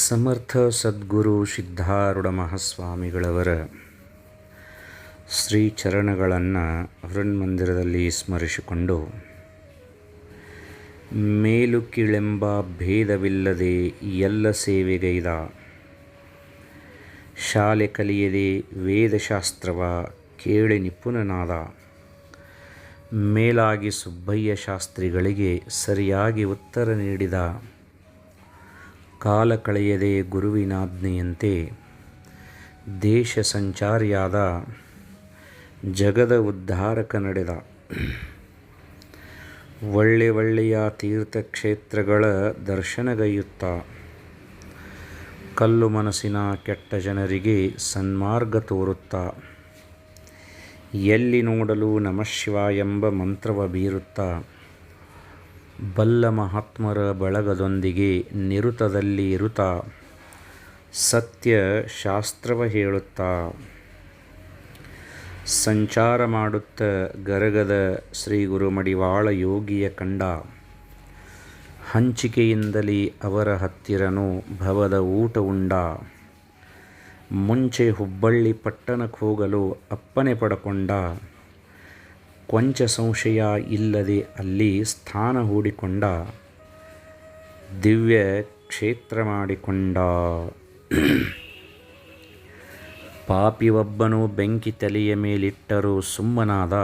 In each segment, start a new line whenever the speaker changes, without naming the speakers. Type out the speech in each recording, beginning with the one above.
ಸಮರ್ಥ ಸದ್ಗುರು ಸಿದ್ಧಾರೂಢ ಮಹಾಸ್ವಾಮಿಗಳವರ ಶ್ರೀ ಚರಣಗಳನ್ನು ಹೃನ್ಮಂದಿರದಲ್ಲಿ ಸ್ಮರಿಸಿಕೊಂಡು, ಮೇಲು ಕೀಳೆಂಬ ಭೇದವಿಲ್ಲದೆ ಎಲ್ಲ ಸೇವೆಗೈದ, ಶಾಲೆ ಕಲಿಯದೆ ವೇದಶಾಸ್ತ್ರವ ಕೇಳಿ ನಿಪುಣನಾದ, ಮೇಲಾಗಿ ಸುಬ್ಬಯ್ಯ ಶಾಸ್ತ್ರಿಗಳಿಗೆ ಸರಿಯಾಗಿ ಉತ್ತರ ನೀಡಿದ ಕಾಲ ಕಳೆಯದೆ ಗುರುವಿನಾಜ್ಞೆಯಂತೆ ದೇಶ ಸಂಚಾರಿಯಾದ ಜಗದ ಉದ್ಧಾರಕ ನಡೆದ. ಒಳ್ಳೆ ಒಳ್ಳೆಯ ತೀರ್ಥಕ್ಷೇತ್ರಗಳ ದರ್ಶನಗೈಯುತ್ತ ಕಲ್ಲು ಮನಸ್ಸಿನ ಕೆಟ್ಟ ಜನರಿಗೆ ಸನ್ಮಾರ್ಗ ತೋರುತ್ತಾ ಎಲ್ಲಿ ನೋಡಲು ನಮಃ ಶಿವ ಎಂಬ ಮಂತ್ರವ ಬೀರುತ್ತಾ ಬಲ್ಲ ಮಹಾತ್ಮರ ಬಳಗದೊಂದಿಗೆ ನಿರುತದಲ್ಲಿ ಇರುತ್ತಾ ಸತ್ಯ ಶಾಸ್ತ್ರವ ಹೇಳುತ್ತಾ. ಸಂಚಾರ ಮಾಡುತ್ತ ಗರಗದ ಶ್ರೀ ಗುರುಮಡಿವಾಳ ಯೋಗಿಯ ಕಂಡ, ಹಂಚಿಕೆಯಿಂದಲೇ ಅವರ ಹತ್ತಿರನು ಭವದ ಊಟ ಉಂಡ. ಮುಂಚೆ ಹುಬ್ಬಳ್ಳಿ ಪಟ್ಟಣಕ್ಕೆ ಹೋಗಲು ಅಪ್ಪನೆ ಪಡಕೊಂಡ. ಕೊಂಚ ಸಂಶಯ ಇಲ್ಲದೆ ಅಲ್ಲಿ ಸ್ಥಾನ ಹೂಡಿಕೊಂಡ, ದಿವ್ಯ ಕ್ಷೇತ್ರ ಮಾಡಿಕೊಂಡ. ಪಾಪಿಯೊಬ್ಬನು ಬೆಂಕಿ ತಲೆಯ ಮೇಲಿಟ್ಟರೂ ಸುಮ್ಮನಾದ,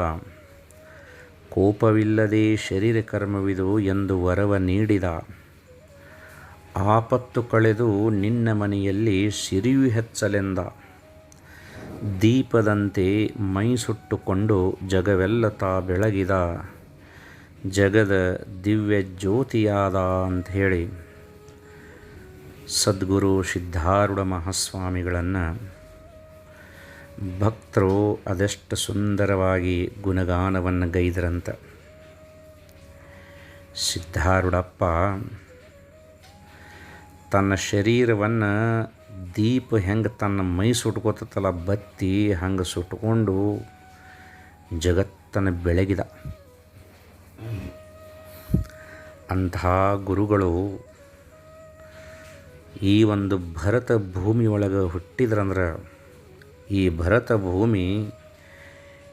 ಕೋಪವಿಲ್ಲದೆ ಶರೀರ ಕರ್ಮವಿದು ಎಂದು ವರವ ನೀಡಿದ. ಆಪತ್ತು ಕಳೆದು ನಿನ್ನ ಮನೆಯಲ್ಲಿ ಸಿರಿಯು ಹೆಚ್ಚಲೆಂದ. ದೀಪದಂತೆ ಮೈ ಸುಟ್ಟುಕೊಂಡು ಜಗವೆಲ್ಲ ತಾ ಬೆಳಗಿದ. ಜಗದ ದಿವ್ಯ ಜ್ಯೋತಿಯಾದ ಅಂಥೇಳಿ ಸದ್ಗುರು ಸಿದ್ಧಾರೂಢ ಮಹಾಸ್ವಾಮಿಗಳನ್ನು ಭಕ್ತರು ಅದೆಷ್ಟು ಸುಂದರವಾಗಿ ಗುಣಗಾನವನ್ನು ಗೈದರಂತ. ಸಿದ್ಧಾರೂಢಪ್ಪ ತನ್ನ ಶರೀರವನ್ನು ದೀಪ ಹೆಂಗೆ ತನ್ನ ಮೈ ಸುಟ್ಕೋತಲ್ಲ ಬತ್ತಿ ಹಂಗೆ ಸುಟ್ಕೊಂಡು ಜಗತ್ತನ್ನು ಬೆಳಗಿದ. ಅಂತಹ ಗುರುಗಳು ಈ ಒಂದು ಭರತ ಭೂಮಿ ಒಳಗೆ ಹುಟ್ಟಿದ್ರಂದ್ರೆ ಈ ಭರತ ಭೂಮಿ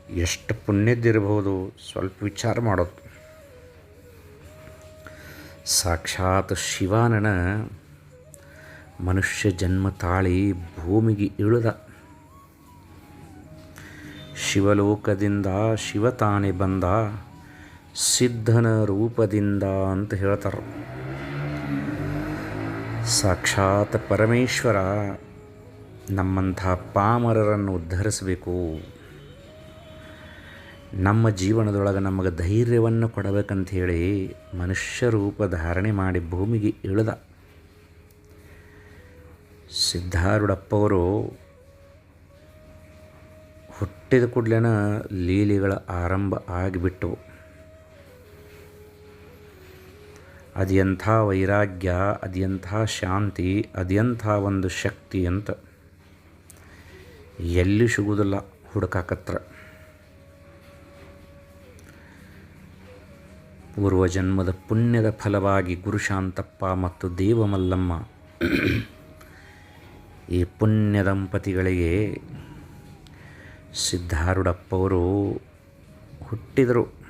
ಎಷ್ಟು ಪುಣ್ಯದ್ದಿರಬಹುದು ಸ್ವಲ್ಪ ವಿಚಾರ ಮಾಡೋದು. ಸಾಕ್ಷಾತ್ ಶಿವಾನನ ಮನುಷ್ಯ ಜನ್ಮ ತಾಳಿ ಭೂಮಿಗೆ ಇಳಿದ. ಶಿವಲೋಕದಿಂದ ಶಿವ ತಾನೆ ಬಂದ, ಸಿದ್ಧನ ರೂಪದಿಂದ ಅಂತ ಹೇಳ್ತಾರೆ. ಸಾಕ್ಷಾತ್ ಪರಮೇಶ್ವರ ನಮ್ಮಂಥ ಪಾಮರರನ್ನು ಉದ್ಧರಿಸಬೇಕು. ನಮ್ಮ ಜೀವನದೊಳಗೆ ನಮಗೆ ಧೈರ್ಯವನ್ನು ಕೊಡಬೇಕಂತ ಹೇಳಿ ಮನುಷ್ಯ ರೂಪ ಧಾರಣೆ ಮಾಡಿ ಭೂಮಿಗೆ ಇಳಿದ. ಸಿದ್ಧಾರೂಢಪ್ಪವರು ಹುಟ್ಟಿದ ಕೂಡಲೇನ ಲೀಲೆಗಳ ಆರಂಭ ಆಗಿಬಿಟ್ಟವು. ಎಂಥ ವೈರಾಗ್ಯ ಅದು ಎಂಥ ಶಾಂತಿ ಅದೆಂಥ ಒಂದು ಶಕ್ತಿ ಅಂತ ಎಲ್ಲಿ ಸಿಗುವುದಿಲ್ಲ ಹುಡುಕಾಕತ್ರ. ಪೂರ್ವಜನ್ಮದ ಪುಣ್ಯದ ಫಲವಾಗಿ ಗುರುಶಾಂತಪ್ಪ ಮತ್ತು ದೇವಮಲ್ಲಮ್ಮ ಈ ಪುಣ್ಯ ದಂಪತಿಗಳಿಗೆ ಸಿದ್ಧಾರೂಢಪ್ಪವರು ಹುಟ್ಟಿದರು.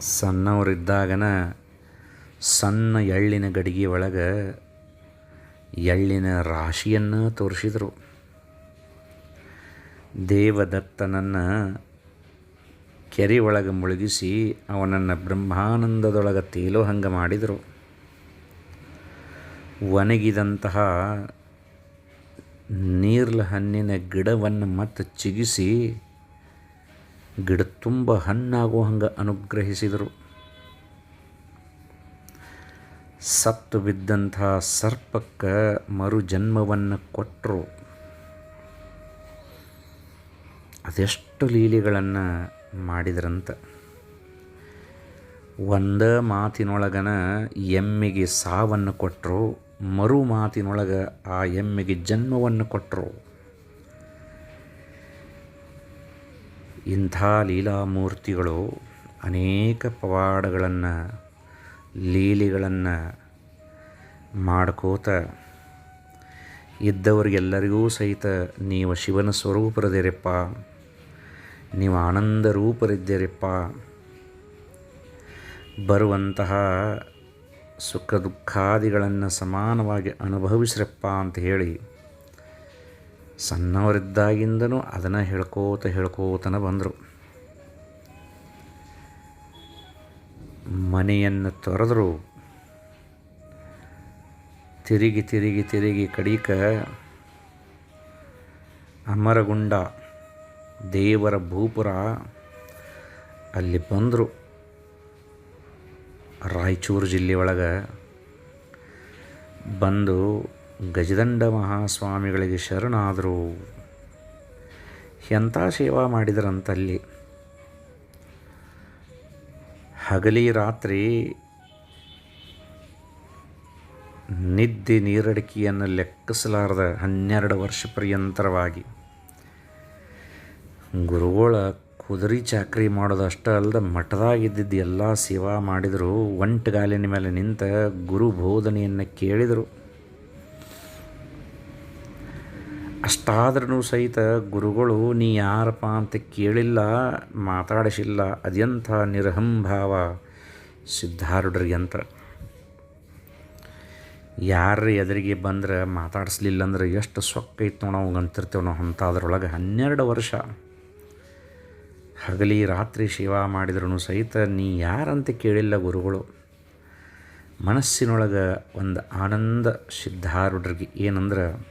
ಸಣ್ಣವರಿದ್ದಾಗನ ಸಣ್ಣ ಎಳ್ಳಿನ ಗಡಿಗೆ ಒಳಗೆ ಎಳ್ಳಿನ ರಾಶಿಯನ್ನು ತೋರಿಸಿದರು. ದೇವದತ್ತನನ್ನು ಕೆರೆ ಒಳಗೆ ಮುಳುಗಿಸಿ ಅವನನ್ನು ಬ್ರಹ್ಮಾನಂದದೊಳಗೆ ತೇಲೋ ಹಂಗೆ ಮಾಡಿದರು. ಒಣಗಿದಂತಹ ನೀರ್ಲ ಹಣ್ಣಿನ ಗಿಡವನ್ನು ಮತ್ತೆ ಚಿಗಿಸಿ ಗಿಡ ತುಂಬ ಹಣ್ಣಾಗೋ ಹಂಗೆ ಅನುಗ್ರಹಿಸಿದರು. ಸತ್ತು ಬಿದ್ದಂಥ ಸರ್ಪಕ್ಕೆ ಮರು ಜನ್ಮವನ್ನು ಕೊಟ್ಟರು ಅದೆಷ್ಟು ಲೀಲೆಗಳನ್ನು ಮಾಡಿದ್ರಂತ. ಒಂದ ಮಾತಿನೊಳಗನ ಎಮ್ಮೆಗೆ ಸಾವನ್ನು ಕೊಟ್ಟರು ಮರು ಮಾತಿನೊಳಗೆ ಆ ಎಮ್ಮೆಗೆ ಜನ್ಮವನ್ನು ಕೊಟ್ಟರು ಇಂಥ ಲೀಲಾಮೂರ್ತಿಗಳು ಅನೇಕ ಪವಾಡಗಳನ್ನು, ಲೀಲೆಗಳನ್ನು ಮಾಡ್ಕೋತ ಇದ್ದವರಿಗೆಲ್ಲರಿಗೂ ಸಹಿತ ನೀವು ಶಿವನ ಸ್ವರೂಪರದಿರಪ್ಪ. ನೀವು ಆನಂದ ರೂಪರಿದ್ದೀರಪ್ಪ. ಬರುವಂತಹ ಸುಖ ದುಃಖಾದಿಗಳನ್ನು ಸಮಾನವಾಗಿ ಅನುಭವಿಸ್ರಪ್ಪ ಅಂತ ಹೇಳಿ ಸಣ್ಣವರಿದ್ದಾಗಿಂದನೂ ಅದನ್ನು ಹೇಳ್ಕೋತ ಹೇಳ್ಕೋತನ ಬಂದರು. ಮನೆಯನ್ನು ತೊರೆದರು. ತಿರುಗಿ ತಿರುಗಿ ತಿರುಗಿ ಕಡೀಕ ಅಮರಗುಂಡ ದೇವರ ಭೂಪುರ ಅಲ್ಲಿ ಬಂದರು. ರಾಯಚೂರು ಜಿಲ್ಲೆ ಒಳಗೆ ಬಂದು ಗಜದಂಡ ಮಹಾಸ್ವಾಮಿಗಳಿಗೆ ಶರಣಾದರು. ಎಂಥ ಸೇವಾ ಮಾಡಿದರಂತಲ್ಲಿ ಹಗಲಿ ರಾತ್ರಿ ನಿದ್ದೆ ನೀರಡಿಕೆಯನ್ನು ಲೆಕ್ಕಿಸಲಾರದ ಹನ್ನೆರಡು ವರ್ಷ ಪರ್ಯಂತರವಾಗಿ ಗುರುಗಳ ಕುದುರೆ ಚಾಕ್ರಿ ಮಾಡೋದಷ್ಟೇ ಅಲ್ಲದೆ ಮಠದಾಗಿದ್ದಿದ್ದು ಎಲ್ಲ ಸೇವಾ ಮಾಡಿದರು. ಒಂಟುಗಾಲಿನ ಮೇಲೆ ನಿಂತ ಗುರು ಬೋಧನೆಯನ್ನು ಕೇಳಿದರು. ಅಷ್ಟಾದ್ರೂ ಸಹಿತ ಗುರುಗಳು, ನೀ ಯಾರಪ್ಪ ಅಂತ ಕೇಳಿಲ್ಲ, ಮಾತಾಡಿಸಿಲ್ಲ ಅದೆಂಥ ನಿರಹಂಭಾವ ಅಂತ ಯಾರು ಎದುರಿಗೆ ಬಂದ್ರೆ ಮಾತಾಡಿಸ್ಲಿಲ್ಲ ಅಂದ್ರೆ ಎಷ್ಟು ಇತ್ತು ನೋಡೋ ಅವಂಗೆ ಅಂತಿರ್ತೇವೆ ನಾವು ಅಂಥದ್ರೊಳಗೆ ಹನ್ನೆರಡು ವರ್ಷ. ಹಗಲಿ ರಾತ್ರಿ ಸೇವಾ ಮಾಡಿದ್ರೂ ಸಹಿತ ನೀ ಯಾರಂತ ಕೇಳಿಲ್ಲ ಗುರುಗಳು. ಮನಸ್ಸಿನೊಳಗೆ ಒಂದು ಆನಂದ ಸಿದ್ಧಾರೂಢರಿಗೆ ಏನಂದ್ರೆ,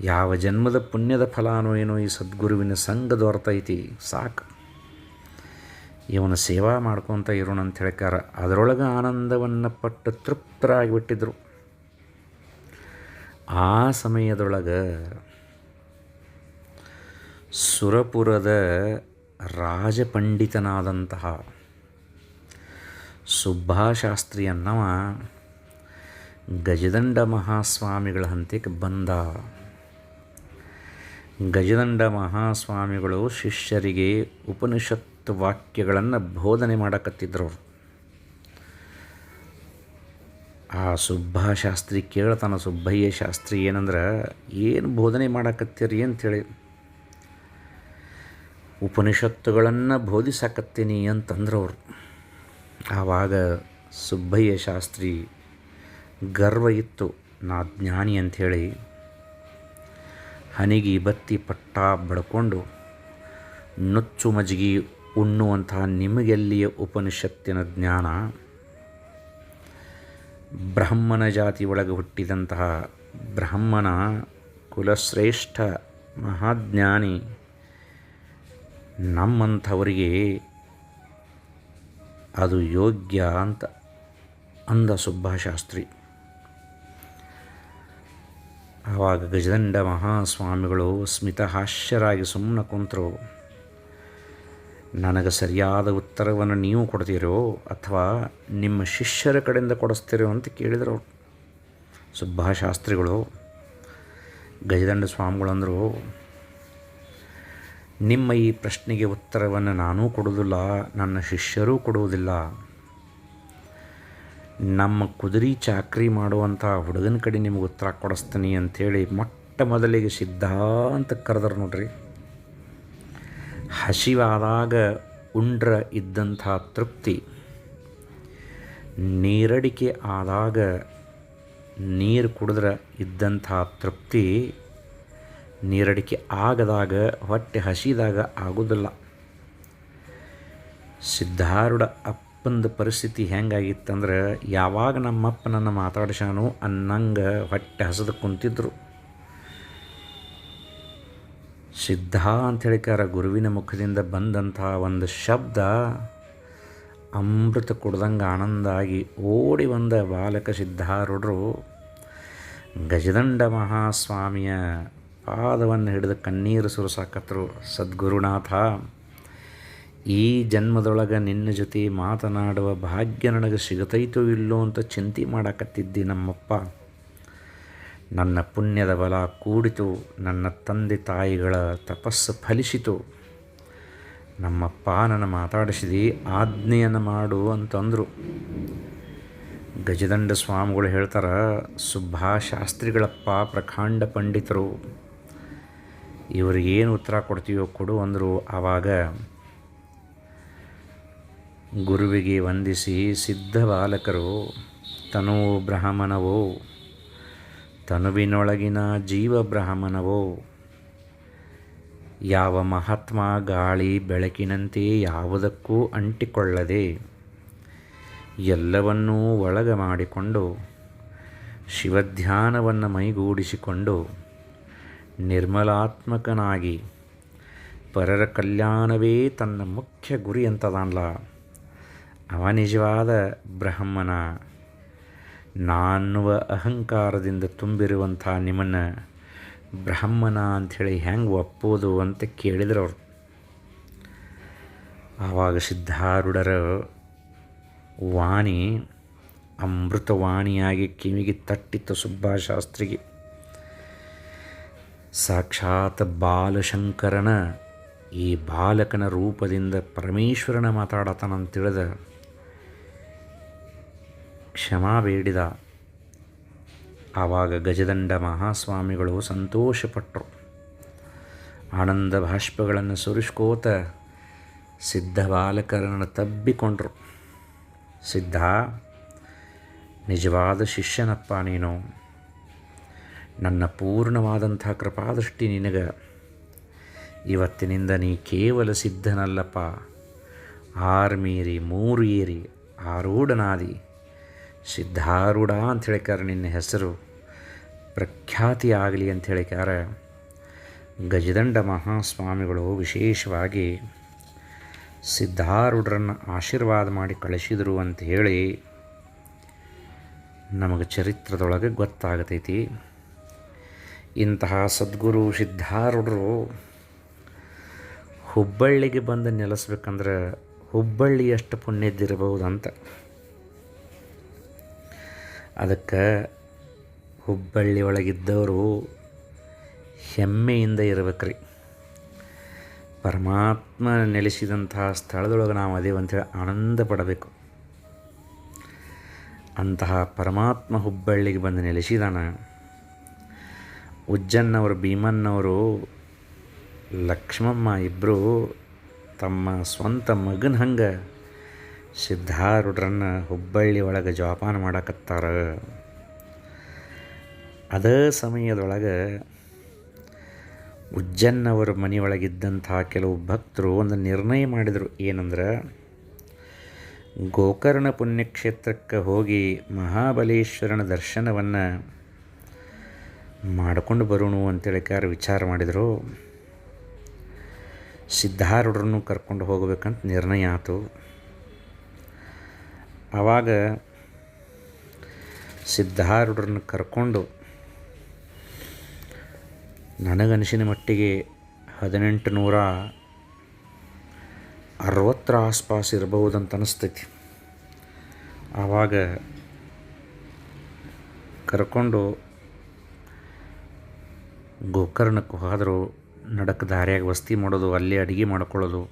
ಯಾವ ಜನ್ಮದ ಪುಣ್ಯದ ಫಲಾನೋ ಏನೋ ಈ ಸದ್ಗುರುವಿನ ಸಂಘ ದೊರೆತೈತಿ ಸಾಕು. ಇವನ ಸೇವಾ ಮಾಡ್ಕೊತ ಇರೋಣ ಅಂತ ಹೇಳ್ಕಾರ ಅದರೊಳಗೆ ಆನಂದವನ್ನು ಪಟ್ಟು ತೃಪ್ತರಾಗಿಬಿಟ್ಟಿದ್ರು ಆ ಸಮಯದೊಳಗೆ ಸುರಪುರದ ರಾಜಪಂಡಿತನಾದಂತಹ ಸುಬ್ಬಾಶಾಸ್ತ್ರಿ ಅನ್ನವ ಗಜದಂಡ ಮಹಾಸ್ವಾಮಿಗಳ ಹಂತಕ್ಕೆ ಬಂದ. ಗಜದಂಡ ಮಹಾಸ್ವಾಮಿಗಳು ಶಿಷ್ಯರಿಗೆ ಉಪನಿಷತ್ ವಾಕ್ಯಗಳನ್ನು ಬೋಧನೆ ಮಾಡಕತ್ತಿದ್ರು. ಆ ಸುಬ್ಬಾಶಾಸ್ತ್ರಿ ಕೇಳ್ತಾನ, ಸುಬ್ಬಯ್ಯ ಶಾಸ್ತ್ರಿ, ಏನಂದ್ರೆ ಏನು ಬೋಧನೆ ಮಾಡಕತ್ತೀರಿ? ಅಂಥೇಳಿ ಉಪನಿಷತ್ತುಗಳನ್ನು ಬೋಧಿಸಾಕತ್ತೀನಿ ಅಂತಂದ್ರವ್ರು. ಆವಾಗ ಸುಬ್ಬಯ್ಯ ಶಾಸ್ತ್ರಿ ಗರ್ವ ಇತ್ತು ನಾ ಜ್ಞಾನಿ ಅಂಥೇಳಿ. ಹನಿಗಿ ಬತ್ತಿ ಪಟ್ಟ ಬಡ್ಕೊಂಡು ನುಚ್ಚು ಮಜ್ಗಿ ಉಣ್ಣುವಂತಹ ನಿಮಗೆಲ್ಲಿಯ ಉಪನಿಷತ್ತಿನ ಜ್ಞಾನ? ಬ್ರಾಹ್ಮಣ ಜಾತಿ ಒಳಗೆ ಹುಟ್ಟಿದಂತಹ ಬ್ರಾಹ್ಮಣ ಕುಲಶ್ರೇಷ್ಠ ಮಹಾಜ್ಞಾನಿ ನಮ್ಮಂಥವರಿಗೆ ಅದು ಯೋಗ್ಯ ಅಂತ ಅಂದ ಸುಬ್ಬಾಶಾಸ್ತ್ರಿ. ಆವಾಗ ಗಜದಂಡ ಮಹಾಸ್ವಾಮಿಗಳು ಸ್ಮಿತಹಾಸ್ಯರಾಗಿ ಸುಮ್ಮನೆ ಕುಂತರು, ನನಗೆ ಸರಿಯಾದ ಉತ್ತರವನ್ನು ನೀವು ಕೊಡ್ತೀರೋ ಅಥವಾ ನಿಮ್ಮ ಶಿಷ್ಯರ ಕಡೆಯಿಂದ ಕೊಡಿಸ್ತೀರೋ ಅಂತ ಕೇಳಿದರು ಸುಬ್ಬಾಶಾಸ್ತ್ರಿಗಳು ಗಜದಂಡ ಸ್ವಾಮಿಗಳು ಅಂದರು ನಿಮ್ಮ ಈ ಪ್ರಶ್ನೆಗೆ ಉತ್ತರವನ್ನು ನಾನೂ ಕೊಡುವುದಿಲ್ಲ, ನನ್ನ ಶಿಷ್ಯರೂ ಕೊಡುವುದಿಲ್ಲ. ನಮ್ಮ ಕುದುರೆ ಚಾಕ್ರಿ ಮಾಡುವಂಥ ಹುಡುಗನ ಕಡೆ ನಿಮಗೆ ಉತ್ತರ ಕೊಡಿಸ್ತೀನಿ ಅಂಥೇಳಿ ಮೊಟ್ಟ ಮೊದಲಿಗೆ ಸಿದ್ಧಾಂತ ಕರೆದ್ರು ನೋಡ್ರಿ. ಹಸಿವಾದಾಗ ಉಂಡ್ರ ಇದ್ದಂಥ ತೃಪ್ತಿ, ನೀರಡಿಕೆ ಆದಾಗ ನೀರು ಕುಡಿದ್ರೆ ಇದ್ದಂಥ ತೃಪ್ತಿ ನೀರಡಿಕೆ ಆಗದಾಗ, ಹೊಟ್ಟೆ ಹಸಿದಾಗ ಆಗೋದಿಲ್ಲ. ಸಿದ್ಧಾರೂಢ ಅಪ್ಪಂದ ಪರಿಸ್ಥಿತಿ ಹೆಂಗಾಗಿತ್ತಂದ್ರೆ, ಯಾವಾಗ ನಮ್ಮಪ್ಪ ನನ್ನ ಮಾತಾಡ್ಸಾನು ಅನ್ನಂಗೆ ಹೊಟ್ಟೆ ಹಸದು ಕುಂತಿದ್ರು. ಸಿದ್ಧ ಅಂತ ಹೇಳಿಕಾರ ಗುರುವಿನ ಮುಖದಿಂದ ಬಂದಂಥ ಒಂದು ಶಬ್ದ ಅಮೃತ ಕುಡ್ದಂಗೆ ಆನಂದ ಆಗಿ ಓಡಿ ಬಂದ ಬಾಲಕ ಸಿದ್ಧಾರೂಢರು, ಗಜದಂಡ ಮಹಾಸ್ವಾಮಿಯ ಪಾದವನ್ನು ಹಿಡಿದು ಕಣ್ಣೀರು ಸುರಿಸಾಕತ್ರು ಸದ್ಗುರುನಾಥ. ಈ ಜನ್ಮದೊಳಗೆ ನಿನ್ನ ಜೊತೆ ಮಾತನಾಡುವ ಭಾಗ್ಯ ನನಗೆ ಸಿಗತೈತೋ ಇಲ್ಲೋ ಅಂತ ಚಿಂತೆ ಮಾಡಕತ್ತಿದ್ದಿ ನಮ್ಮಪ್ಪ. ನನ್ನ ಪುಣ್ಯದ ಬಲ ಕೂಡಿತು, ನನ್ನ ತಂದೆ ತಾಯಿಗಳ ತಪಸ್ಸು ಫಲಿಸಿತು. ನಮ್ಮಪ್ಪ ನನ್ನ ಮಾತಾಡಿಸಿದಿ, ಆಜ್ಞೆಯನ್ನು ಮಾಡು ಅಂತಂದರು. ಗಜದಂಡ ಸ್ವಾಮಿಗಳು ಹೇಳ್ತಾರೆ, ಸುಭಾಶಾಸ್ತ್ರಿಗಳಪ್ಪ ಪ್ರಖಂಡ ಪಂಡಿತರು. ಇವ್ರಿಗೇನು ಉತ್ತರ ಕೊಡ್ತೀವೋ ಕೊಡು ಅಂದರು. ಆವಾಗ ಗುರುವಿಗೆ ವಂದಿಸಿ ಸಿದ್ಧ ಬಾಲಕರು, ತನು ಬ್ರಾಹ್ಮಣವೋ, ತನುವಿನೊಳಗಿನ ಜೀವ ಬ್ರಾಹ್ಮಣವೋ, ಯಾವ ಮಹಾತ್ಮ ಗಾಳಿ ಬೆಳಕಿನಂತೆ ಯಾವುದಕ್ಕೂ ಅಂಟಿಕೊಳ್ಳದೆ ಎಲ್ಲವನ್ನೂ ಒಳಗ ಮಾಡಿಕೊಂಡು ಶಿವಧ್ಯಾನವನ್ನು ಮೈಗೂಡಿಸಿಕೊಂಡು ನಿರ್ಮಲಾತ್ಮಕನಾಗಿ. ಪರರ ಕಲ್ಯಾಣವೇ ತನ್ನ ಮುಖ್ಯ ಗುರಿ ಅಂತದಲ್ಲ ಅವ ನಿಜವಾದ ಬ್ರಹ್ಮನ. ನಾನ್ನುವ ಅಹಂಕಾರದಿಂದ ತುಂಬಿರುವಂಥ ನಿಮ್ಮನ್ನು ಬ್ರಹ್ಮನ ಅಂಥೇಳಿ ಹೆಂಗೆ ಒಪ್ಪೋದು ಅಂತ ಕೇಳಿದ್ರು ಅವರು ಆವಾಗ ಸಿದ್ಧಾರೂಢರ ವಾಣಿ ಅಮೃತವಾಣಿಯಾಗಿ ಕಿವಿಗೆ ತಟ್ಟಿತ್ತು ಸುಬ್ಬಾಶಾಸ್ತ್ರಿಗೆ. ಸಾಕ್ಷಾತ್ ಬಾಲಶಂಕರನ ಈ ಬಾಲಕನ ರೂಪದಿಂದ ಪರಮೇಶ್ವರನ ಮಾತಾಡತಾನಂತ ತಿಳಿದ ಕ್ಷಮಾ ಬೇಡಿದ. ಆವಾಗ ಗಜದಂಡ ಮಹಾಸ್ವಾಮಿಗಳು ಸಂತೋಷಪಟ್ಟರು ಆನಂದ ಭಾಷ್ಪಗಳನ್ನು ಸುರಿಸ್ಕೋತ ಸಿದ್ಧ ಬಾಲಕರನ್ನು ತಬ್ಬಿಕೊಂಡರು. ಸಿದ್ಧ, ನಿಜವಾದ ಶಿಷ್ಯನಪ್ಪ ನೀನು. ನನ್ನ ಪೂರ್ಣವಾದಂಥ ಕೃಪಾದೃಷ್ಟಿ ನಿನಗ. ಇವತ್ತಿನಿಂದ ನೀ ಕೇವಲ ಸಿದ್ಧನಲ್ಲಪ್ಪ. ಆರ್ಮೀರಿ ಮೂರು ಏರಿ ಆರೂಢನಾದಿ, ಸಿದ್ಧಾರೂಢ ಅಂತ ಹೇಳಿಕಾರ ನಿನ್ನ ಹೆಸರು. ಪ್ರಖ್ಯಾತಿ ಆಗಲಿ ಅಂತ ಹೇಳಿಕಾರ ಗಜದಂಡ ಮಹಾಸ್ವಾಮಿಗಳು ವಿಶೇಷವಾಗಿ ಸಿದ್ಧಾರೂಢರನ್ನು ಆಶೀರ್ವಾದ ಮಾಡಿ ಕಳಿಸಿದರು ಅಂತ ಹೇಳಿ ನಮಗೆ ಚರಿತ್ರದೊಳಗೆ ಗೊತ್ತಾಗತೈತಿ. ಇಂತಹ ಸದ್ಗುರು ಸಿದ್ಧಾರೂಢರು ಹುಬ್ಬಳ್ಳಿಗೆ ಬಂದು ನೆಲೆಸ್ಬೇಕಂದ್ರೆ ಹುಬ್ಬಳ್ಳಿಯಷ್ಟು ಪುಣ್ಯದ್ದಿರಬಹುದಂತ. ಅದಕ್ಕೆ ಹುಬ್ಬಳ್ಳಿ ಒಳಗಿದ್ದವರು ಹೆಮ್ಮೆಯಿಂದ ಇರ್ಬೇಕ್ರಿ. ಪರಮಾತ್ಮ ನೆಲೆಸಿದಂತಹ ಸ್ಥಳದೊಳಗೆ ನಾವು ಅದೇವು ಅಂಥೇಳಿ ಆನಂದ ಪಡಬೇಕು. ಅಂತಹ ಪರಮಾತ್ಮ ಹುಬ್ಬಳ್ಳಿಗೆ ಬಂದು ನೆಲೆಸಿದಾನ ಉಜ್ಜನ್ನವರು, ಭೀಮನ್ನವರು, ಲಕ್ಷ್ಮಮ್ಮ ಇಬ್ಬರು ತಮ್ಮ ಸ್ವಂತ ಮಗನ ಹಂಗೆ ಸಿದ್ಧಾರೂಢರನ್ನು ಹುಬ್ಬಳ್ಳಿ ಒಳಗೆ ಜೋಪಾನ ಮಾಡಕತ್ತಾರ. ಅದೇ ಸಮಯದೊಳಗೆ ಉಜ್ಜನ್ನವರ ಮನೆಯೊಳಗಿದ್ದಂಥ ಕೆಲವು ಭಕ್ತರು ಒಂದು ನಿರ್ಣಯ ಮಾಡಿದರು. ಏನಂದ್ರೆ, ಗೋಕರ್ಣ ಪುಣ್ಯಕ್ಷೇತ್ರಕ್ಕೆ ಹೋಗಿ ಮಹಾಬಲೇಶ್ವರನ ದರ್ಶನವನ್ನು ಮಾಡಿಕೊಂಡು ಬರೋಣ ಅಂತೇಳಿಕಾರ ವಿಚಾರ ಮಾಡಿದರು. ಸಿದ್ಧಾರೂಢರನ್ನು ಕರ್ಕೊಂಡು ಹೋಗಬೇಕಂತ ನಿರ್ಣಯ ಆಯಿತು ಆವಾಗ ಸಿದ್ಧಾರೂಢರನ್ನು ಕರ್ಕೊಂಡು ನನಗನಿಸಿನ ಮಟ್ಟಿಗೆ ಹದಿನೆಂಟು ನೂರ ಅರವತ್ತರ ಆಸ್ಪಾಸ್ ಇರಬಹುದಂತ ಅನಿಸ್ತೈತಿ ಆವಾಗ ಕರ್ಕೊಂಡು ಗೋಕರ್ಣಕ್ಕೆ ಹೋದರು ನಡಕ್ಕೆ ದಾರಿಯಾಗ ವಸ್ತಿ ಮಾಡೋದು, ಅಲ್ಲೇ ಅಡುಗೆ ಮಾಡ್ಕೊಳ್ಳೋದು.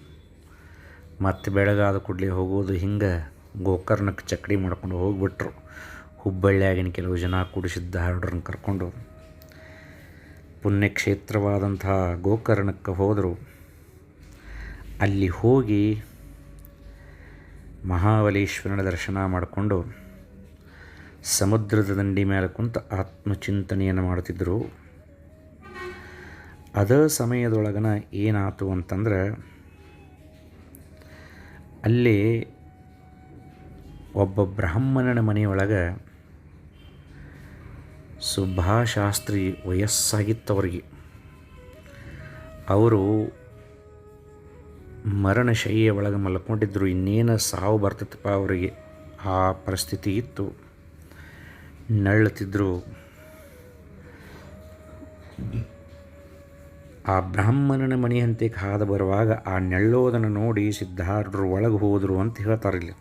ಮತ್ತು ಬೆಳಗಾದ ಕೂಡಲೇ ಹೋಗೋದು ಹಿಂಗೆ ಗೋಕರ್ಣಕ್ಕೆ ಚಕ್ಡಿ ಮಾಡ್ಕೊಂಡು ಹೋಗಿಬಿಟ್ರು. ಹುಬ್ಬಳ್ಳಿಯಾಗಿನ ಕೆಲವು ಜನ ಕುಡಿಸಿದ್ದ ಹಾರ್ಡ್ರನ್ನ ಕರ್ಕೊಂಡು ಪುಣ್ಯಕ್ಷೇತ್ರವಾದಂತಹ ಗೋಕರ್ಣಕ್ಕೆ ಹೋದರು. ಅಲ್ಲಿ ಹೋಗಿ ಮಹಾಬಲೇಶ್ವರನ ದರ್ಶನ ಮಾಡಿಕೊಂಡು ಸಮುದ್ರದ ದಂಡಿ ಮೇಲೆ ಕುಂತ ಆತ್ಮಚಿಂತನೆಯನ್ನು ಮಾಡ್ತಿದ್ದರು ಅದ ಸಮಯದೊಳಗನ ಏನಾಯ್ತು ಅಂತಂದ್ರೆ, ಅಲ್ಲಿ ಒಬ್ಬ ಬ್ರಾಹ್ಮಣನ ಮನೆಯೊಳಗೆ ಸುಭಾಶಾಸ್ತ್ರಿ ವಯಸ್ಸಾಗಿತ್ತವರಿಗೆ. ಅವರು ಮರಣಶೈಯ ಒಳಗೆ ಮಲ್ಕೊಂಡಿದ್ದರು ಇನ್ನೇನು ಸಾವು ಬರ್ತೈತಪ್ಪ ಅವರಿಗೆ. ಆ ಪರಿಸ್ಥಿತಿ ಇತ್ತು. ನಳ್ಳುತ್ತಿದ್ದರು ಆ ಬ್ರಾಹ್ಮಣನ ಮನೆಯಂತೆ ಕಾದ ಬರುವಾಗ ಆ ನೆಳ್ಳೋದನ್ನು ನೋಡಿ ಸಿದ್ಧಾರ್ಡರು ಒಳಗೆ ಹೋದರು ಅಂತ ಹೇಳ್ತಾರೆ ಇಲ್ಲಿ.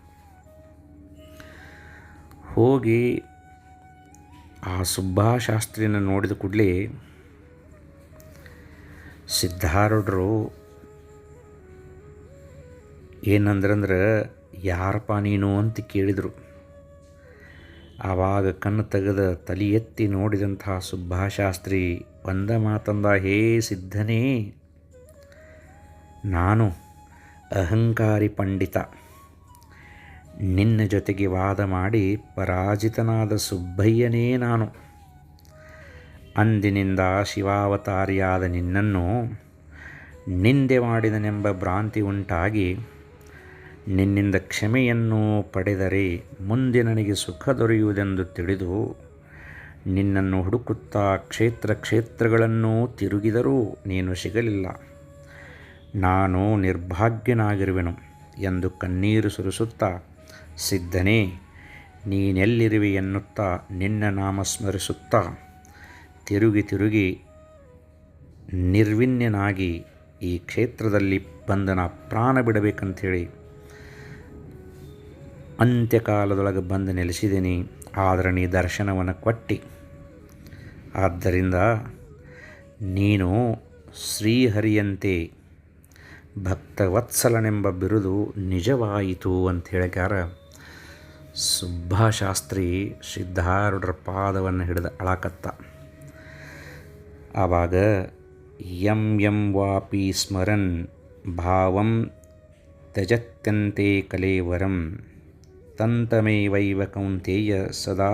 ಹೋಗಿ ಆ ಸುಬ್ಬಾಶಾಸ್ತ್ರಿಯನ್ನು ನೋಡಿದ ಕೂಡಲೇ ಸಿದ್ಧಾರೂಢರು ಏನಂದ್ರಂದ್ರೆ, ಯಾರಪ್ಪ ನೀನು? ಅಂತ ಕೇಳಿದರು. ಆವಾಗ ಕಣ್ಣು ತೆಗೆದ ತಲೆ ಎತ್ತಿ ನೋಡಿದಂತಹ ಸುಬ್ಬಾಶಾಸ್ತ್ರಿ ಒಂದ ಮಾತಂದ, ಹೇ ಸಿದ್ಧನೇ, ನಾನು ಅಹಂಕಾರಿ ಪಂಡಿತ. ನಿನ್ನ ಜೊತೆಗೆ ವಾದ ಮಾಡಿ ಪರಾಜಿತನಾದ ಸುಬ್ಬಯ್ಯನೇ ನಾನು. ಅಂದಿನಿಂದ ಶಿವಾವತಾರಿಯಾದ ನಿನ್ನನ್ನು ನಿಂದೆ ಮಾಡಿದನೆಂಬ ಭ್ರಾಂತಿ ಉಂಟಾಗಿ ನಿನ್ನಿಂದ ಕ್ಷಮೆಯನ್ನು ಪಡೆದರೆ ಮುಂದೆ ನನಗೆ ಸುಖ ದೊರೆಯುವುದೆಂದು ತಿಳಿದು ನಿನ್ನನ್ನು ಹುಡುಕುತ್ತಾ ಕ್ಷೇತ್ರ ಕ್ಷೇತ್ರಗಳನ್ನು ತಿರುಗಿದರೂ ನೀನು ಸಿಗಲಿಲ್ಲ. ನಾನು ನಿರ್ಭಾಗ್ಯನಾಗಿರುವೆನು ಎಂದು ಕಣ್ಣೀರು ಸುರಿಸುತ್ತಾ, ಸಿದ್ಧನೇ, ನೀನೆಲ್ಲಿರುವೆ ಎನ್ನುತ್ತಾ ನಿನ್ನ ನಾಮ ಸ್ಮರಿಸುತ್ತಾ, ತಿರುಗಿ ತಿರುಗಿ ನಿರ್ವಿನ್ಯನಾಗಿ ಈ ಕ್ಷೇತ್ರದಲ್ಲಿ ಬಂದನ ಪ್ರಾಣ ಬಿಡಬೇಕಂಥೇಳಿ ಅಂತ್ಯಕಾಲದೊಳಗೆ ಬಂದು ನೆಲೆಸಿದ್ದೀನಿ ಆದರೆ ನೀ ದರ್ಶನವನ್ನು ಕೊಟ್ಟಿ. ಆದ್ದರಿಂದ ನೀನು ಶ್ರೀಹರಿಯಂತೆ ಭಕ್ತವತ್ಸಲನೆಂಬ ಬಿರುದು ನಿಜವಾಯಿತು ಅಂತ ಹೇಳಿಕಾರ ಸುಬ್ಬಾಶಾಸ್ತ್ರಿ ಸಿದ್ಧಾರೂಢರ ಪಾದವನ್ನು ಹಿಡಿದು ಅಳಕತ್ತ. ಆವಾಗ ಯಂ ಯಂ ವಾಪಿ ಸ್ಮರನ್ ಭಾವಂ ತ್ಯಜತ್ಯಂತೆ ಕಲೇವರಂ ತಂತಮೇವೈವ ಕೌಂತೇಯ ಸದಾ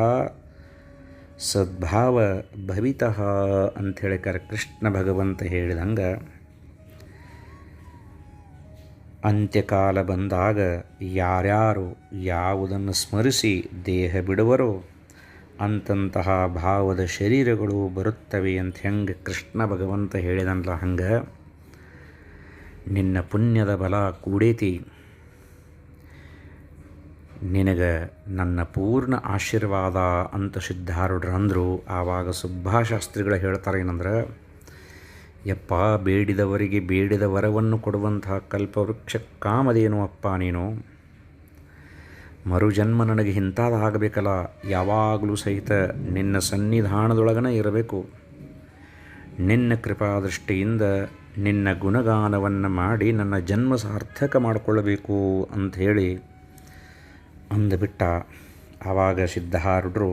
ಸದ್ಭಾವ ಭವಿತಃ ಅಂಥೇಳಿ ಕರ ಕೃಷ್ಣ ಭಗವಂತ ಹೇಳಿದಂಗೆ, ಅಂತ್ಯಕಾಲ ಬಂದಾಗ ಯಾರ್ಯಾರು ಯಾವುದನ್ನು ಸ್ಮರಿಸಿ ದೇಹ ಬಿಡುವರೋ ಅಂತಂತಹ ಭಾವದ ಶರೀರಗಳು ಬರುತ್ತವೆ ಅಂತ ಹೆಂಗೆ ಕೃಷ್ಣ ಭಗವಂತ ಹೇಳಿದನಲ್ಲ ಹಂಗೆ, ನಿನ್ನ ಪುಣ್ಯದ ಬಲ ಕೂಡೇತಿ. ನಿನಗೆ ನನ್ನ ಪೂರ್ಣ ಆಶೀರ್ವಾದ ಅಂತ ಸಿದ್ಧಾರೂಢರು ಅಂದರು ಆವಾಗ ಸುಬ್ಬಾಶಾಸ್ತ್ರಿಗಳು ಹೇಳ್ತಾರೆ ಏನಂದ್ರೆ, ಯಪ್ಪ, ಬೇಡಿದವರಿಗೆ ಬೇಡಿದ ವರವನ್ನು ಕೊಡುವಂತಹ ಕಲ್ಪವೃಕ್ಷ ಕಾಮದೇನು ಅಪ್ಪ ನೀನು? ಮರುಜನ್ಮ ನನಗೆ ಇಂಥದ್ದಾಗಬೇಕಲ್ಲ ಯಾವಾಗಲೂ ಸಹಿತ ನಿನ್ನ ಸನ್ನಿಧಾನದೊಳಗನೇ ಇರಬೇಕು. ನಿನ್ನ ಕೃಪಾದೃಷ್ಟಿಯಿಂದ ನಿನ್ನ ಗುಣಗಾನವನ್ನು ಮಾಡಿ ನನ್ನ ಜನ್ಮ ಸಾರ್ಥಕ ಮಾಡಿಕೊಳ್ಳಬೇಕು ಅಂಥೇಳಿ ಅಂದುಬಿಟ್ಟ ಆವಾಗ ಸಿದ್ಧಾರೂಢರು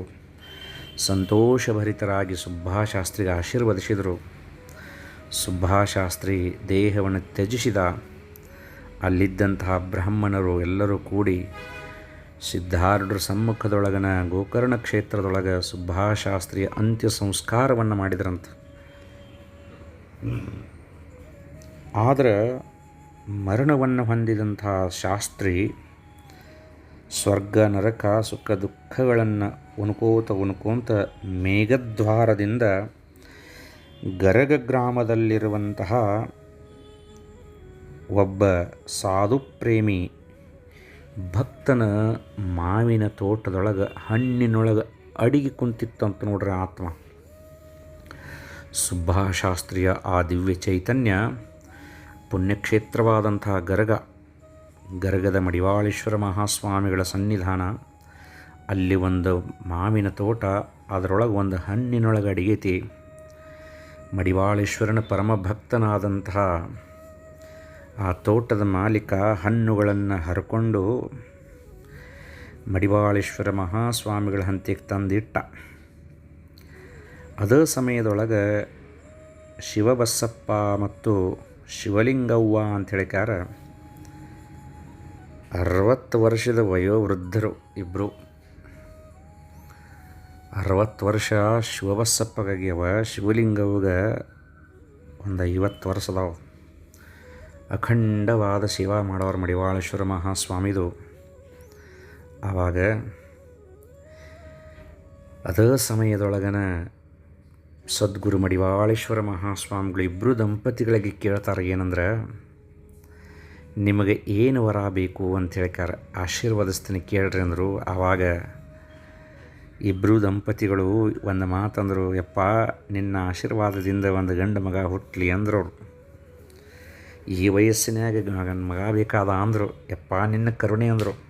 ಸಂತೋಷಭರಿತರಾಗಿ ಸುಬ್ಬಾಶಾಸ್ತ್ರಿಗೆ ಆಶೀರ್ವದಿಸಿದರು. ಸುಬ್ಬಾಶಾಸ್ತ್ರಿ ದೇಹವನ್ನು ತ್ಯಜಿಸಿದ ಅಲ್ಲಿದ್ದಂತಹ ಬ್ರಾಹ್ಮಣರು ಎಲ್ಲರೂ ಕೂಡಿ ಸಿದ್ಧಾರೂಢರ ಸಮ್ಮುಖದೊಳಗನ ಗೋಕರ್ಣ ಕ್ಷೇತ್ರದೊಳಗೆ ಸುಬ್ಬಾಶಾಸ್ತ್ರಿಯ ಅಂತ್ಯ ಸಂಸ್ಕಾರವನ್ನು ಮಾಡಿದ್ರಂತ. ಆದರೆ ಮರಣವನ್ನು ಹೊಂದಿದಂಥ ಶಾಸ್ತ್ರಿ ಸ್ವರ್ಗ, ನರಕ, ಸುಖ, ದುಃಖಗಳನ್ನು ಉಣ್ಕೋತ ಉಣ್ಕೋತ ಮೇಘದ್ವಾರದಿಂದ ಗರಗ ಗ್ರಾಮದಲ್ಲಿರುವಂತಹ ಒಬ್ಬ ಸಾಧು ಪ್ರೇಮಿ ಭಕ್ತನ ಮಾವಿನ ತೋಟದೊಳಗೆ, ಹಣ್ಣಿನೊಳಗೆ ಅಡಿಗೆ ಕುಂತಿತ್ತಂತ ನೋಡ್ರಿ ಆತ್ಮ. ಸುಬ್ಬಾಶಾಸ್ತ್ರೀಯ ಆ ದಿವ್ಯ ಚೈತನ್ಯ ಪುಣ್ಯಕ್ಷೇತ್ರವಾದಂತಹ ಗರಗ ಗರಗದ ಮಡಿವಾಳೇಶ್ವರ ಮಹಾಸ್ವಾಮಿಗಳ ಸನ್ನಿಧಾನ. ಅಲ್ಲಿ ಒಂದು ಮಾವಿನ ತೋಟ, ಅದರೊಳಗೆ ಒಂದು ಹಣ್ಣಿನೊಳಗೆ ಅಡಿಗೆತಿ ಮಡಿವಾಳೇಶ್ವರನ ಪರಮ ಭಕ್ತನಾದಂತಹ ಆ ತೋಟದ ಮಾಲೀಕ ಹಣ್ಣುಗಳನ್ನು ಹರ್ಕೊಂಡು ಮಡಿವಾಳೇಶ್ವರ ಮಹಾಸ್ವಾಮಿಗಳ ಹಂತಿಗೆ ತಂದಿಟ್ಟ. ಅದೇ ಸಮಯದೊಳಗೆ ಶಿವಬಸಪ್ಪ ಮತ್ತು ಶಿವಲಿಂಗವ್ವ ಅಂತ ಹೇಳಿಕಾರ ಅರವತ್ತು ವರ್ಷದ ವಯೋವೃದ್ಧರು ಇಬ್ಬರು ಅರವತ್ತು ವರ್ಷ ಶಿವಬಸಪ್ಪಗಾಗ್ಯವ ಶಿವಲಿಂಗವಾಗ ಒಂದು ಐವತ್ತು ವರ್ಷದವು. ಅಖಂಡವಾದ ಸೇವಾ ಮಾಡೋರು ಮಡಿವಾಳೇಶ್ವರ ಮಹಾಸ್ವಾಮಿದು. ಆವಾಗ ಅದೇ ಸಮಯದೊಳಗನ ಸದ್ಗುರು ಮಡಿವಾಳೇಶ್ವರ ಮಹಾಸ್ವಾಮಿಗಳು ಇಬ್ಬರು ದಂಪತಿಗಳಿಗೆ ಕೇಳ್ತಾರೆ ಏನಂದ್ರೆ ನಿಮಗೆ ಏನು ವರ ಬೇಕು ಅಂತ ಹೇಳ್ಕಾರ ಆಶೀರ್ವದಿಸ್ತೀನಿ ಕೇಳ್ರಿ ಅಂದರು. ಆವಾಗ ಇಬ್ಬರು ದಂಪತಿಗಳು ಒಂದು ಮಾತಂದರು ಯಪ್ಪ, ನಿನ್ನ ಆಶೀರ್ವಾದದಿಂದ ಒಂದು ಗಂಡು ಮಗ ಹುಟ್ಟಲಿ ಅಂದರು ಈ ವಯಸ್ಸಿನಾಗ ಗಂಡ ಮಗ ಬೇಕಾದ ಅಂದರು. ಯಪ್ಪ, ನಿನ್ನ ಕರುಣೆ ಅಂದರು.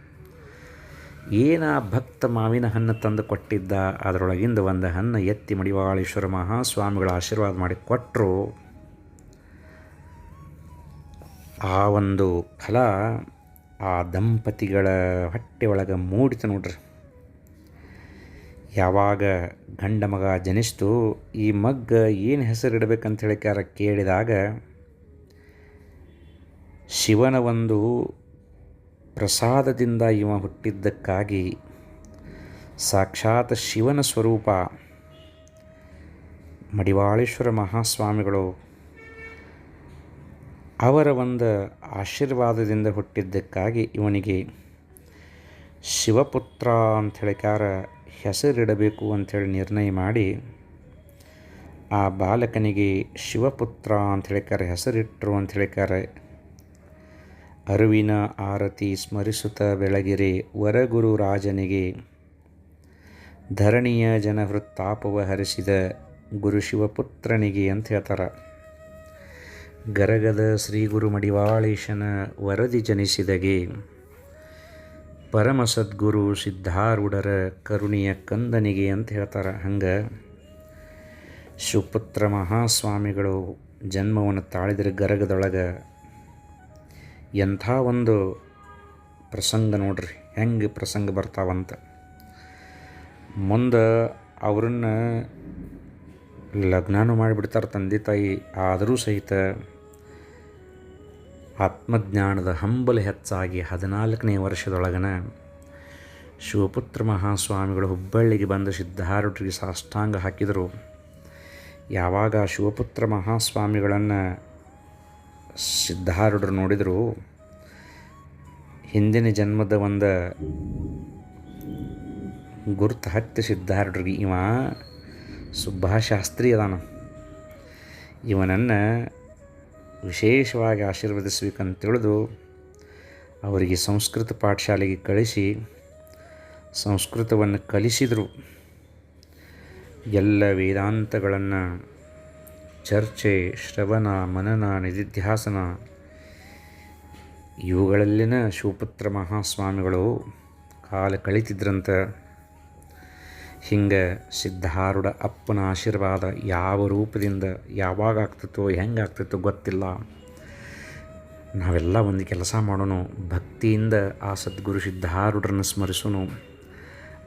ಏನ ಭಕ್ತ ಮಾವಿನ ಹಣ್ಣು ತಂದು ಕೊಟ್ಟಿದ್ದ, ಅದರೊಳಗಿಂದ ಒಂದು ಹಣ್ಣು ಎತ್ತಿ ಮಡಿವಾಳೇಶ್ವರ ಮಹಾಸ್ವಾಮಿಗಳ ಆಶೀರ್ವಾದ ಮಾಡಿ ಕೊಟ್ಟರು ಆ ಒಂದು ಫಲ ಆ ದಂಪತಿಗಳ ಹೊಟ್ಟೆ ಒಳಗೆ ಮೂಡಿತು ನೋಡ್ರಿ. ಯಾವಾಗ ಗಂಡ ಮಗ ಜನಿಸ್ತು, ಈ ಮಗ್ಗ ಏನು ಹೆಸರಿಡಬೇಕಂತ ಹೇಳಿಕಾರ ಕೇಳಿದಾಗ, ಶಿವನ ಒಂದು ಪ್ರಸಾದದಿಂದ ಇವ ಹುಟ್ಟಿದ್ದಕ್ಕಾಗಿ ಸಾಕ್ಷಾತ್ ಶಿವನ ಸ್ವರೂಪ ಮಡಿವಾಳೇಶ್ವರ ಮಹಾಸ್ವಾಮಿಗಳು ಅವರ ಒಂದು ಆಶೀರ್ವಾದದಿಂದ ಹುಟ್ಟಿದ್ದಕ್ಕಾಗಿ ಇವನಿಗೆ ಶಿವಪುತ್ರ ಅಂತ ಹೇಳಿಕಾರ ಹೆಸರಿಡಬೇಕು ಅಂಥೇಳಿ ನಿರ್ಣಯ ಮಾಡಿ ಆ ಬಾಲಕನಿಗೆ ಶಿವಪುತ್ರ ಅಂತ ಹೇಳಿಕಾರ ಹೆಸರಿಟ್ಟರು ಅಂತ ಹೇಳಿಕಾರ ಅರಿವಿನ ಆರತಿ ಸ್ಮರಿಸುತ್ತ ಬೆಳಗಿರಿ ವರಗುರು ರಾಜನಿಗೆ ಧರಣಿಯ ಜನವೃತ್ತಾಪವ ಹರಿಸಿದ ಗುರು ಶಿವಪುತ್ರನಿಗೆ ಅಂತ ಹೇಳ್ತಾರೆ. ಗರಗದ ಶ್ರೀ ಗುರು ಮಡಿವಾಳೇಶನ ವರದಿ ಜನಿಸಿದಗೆ ಪರಮ ಸದ್ಗುರು ಸಿದ್ಧಾರೂಢರ ಕರುಣಿಯ ಕಂದನಿಗೆ ಅಂತ ಹೇಳ್ತಾರೆ. ಹಂಗೆ ಶಿವಪುತ್ರ ಮಹಾಸ್ವಾಮಿಗಳು ಜನ್ಮವನ್ನು ತಾಳಿದರೆ ಗರಗದೊಳಗೆ ಎಂಥ ಒಂದು ಪ್ರಸಂಗ ನೋಡ್ರಿ, ಹೆಂಗೆ ಪ್ರಸಂಗ ಬರ್ತಾವಂತ. ಮುಂದೆ ಅವ್ರನ್ನ ಲಗ್ನನೂ ಮಾಡಿಬಿಡ್ತಾರೆ ತಂದೆ ತಾಯಿ, ಆದರೂ ಸಹಿತ ಆತ್ಮಜ್ಞಾನದ ಹಂಬಲ ಹೆಚ್ಚಾಗಿ ಹದಿನಾಲ್ಕನೇ ವರ್ಷದೊಳಗನ ಶಿವಪುತ್ರ ಮಹಾಸ್ವಾಮಿಗಳು ಹುಬ್ಬಳ್ಳಿಗೆ ಬಂದು ಸಿದ್ಧಾರೂಢರಿಗೆ ಸಾಷ್ಟಾಂಗ ಹಾಕಿದರು. ಯಾವಾಗ ಶಿವಪುತ್ರ ಮಹಾಸ್ವಾಮಿಗಳನ್ನು ಸಿದ್ಧಾರೂಢರು ನೋಡಿದರು, ಹಿಂದಿನ ಜನ್ಮದ ಒಂದು ಗುರುತು ಹತ್ತಿ ಸಿದ್ಧಾರೂಢರಿಗೆ ಇವ ಸುಬ್ಬಾಶಾಸ್ತ್ರಿ ಅದಾನ. ಇವನನ್ನು ವಿಶೇಷವಾಗಿ ಆಶೀರ್ವದಿಸಬೇಕಂತ ತಿಳಿದು ಅವರಿಗೆ ಸಂಸ್ಕೃತ ಪಾಠಶಾಲೆಗೆ ಕಳಿಸಿ ಸಂಸ್ಕೃತವನ್ನು ಕಲಿಸಿದರು. ಎಲ್ಲ ವೇದಾಂತಗಳನ್ನು ಚರ್ಚೆ, ಶ್ರವಣ, ಮನನ, ನಿಧಿಧ್ಯಾಸನ, ಇವುಗಳಲ್ಲಿನ ಶಿವಪುತ್ರ ಮಹಾಸ್ವಾಮಿಗಳು ಕಾಲ ಕಳಿತಿದ್ರಂತ ಹಿಂಗೆ ಸಿದ್ಧಾರೂಢ ಅಪ್ಪನ ಆಶೀರ್ವಾದ ಯಾವ ರೂಪದಿಂದ ಯಾವಾಗ ಆಗ್ತಿತ್ತೋ, ಹೆಂಗೆ ಆಗ್ತಿತ್ತೋ ಗೊತ್ತಿಲ್ಲ. ನಾವೆಲ್ಲ ಒಂದು ಕೆಲಸ ಮಾಡೋಣ, ಭಕ್ತಿಯಿಂದ ಆ ಸದ್ಗುರು ಸಿದ್ಧಾರೂಢರನ್ನು ಸ್ಮರಿಸೋಣ.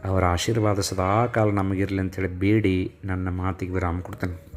ಅವರ ಆಶೀರ್ವಾದ ಸದಾಕಾಲ ನಮಗಿರಲಿ ಅಂತೇಳಿ ಬೇಡಿ, ನನ್ನ ಮಾತಿಗೆ ವಿರಾಮ ಕೊಡ್ತೇನೆ.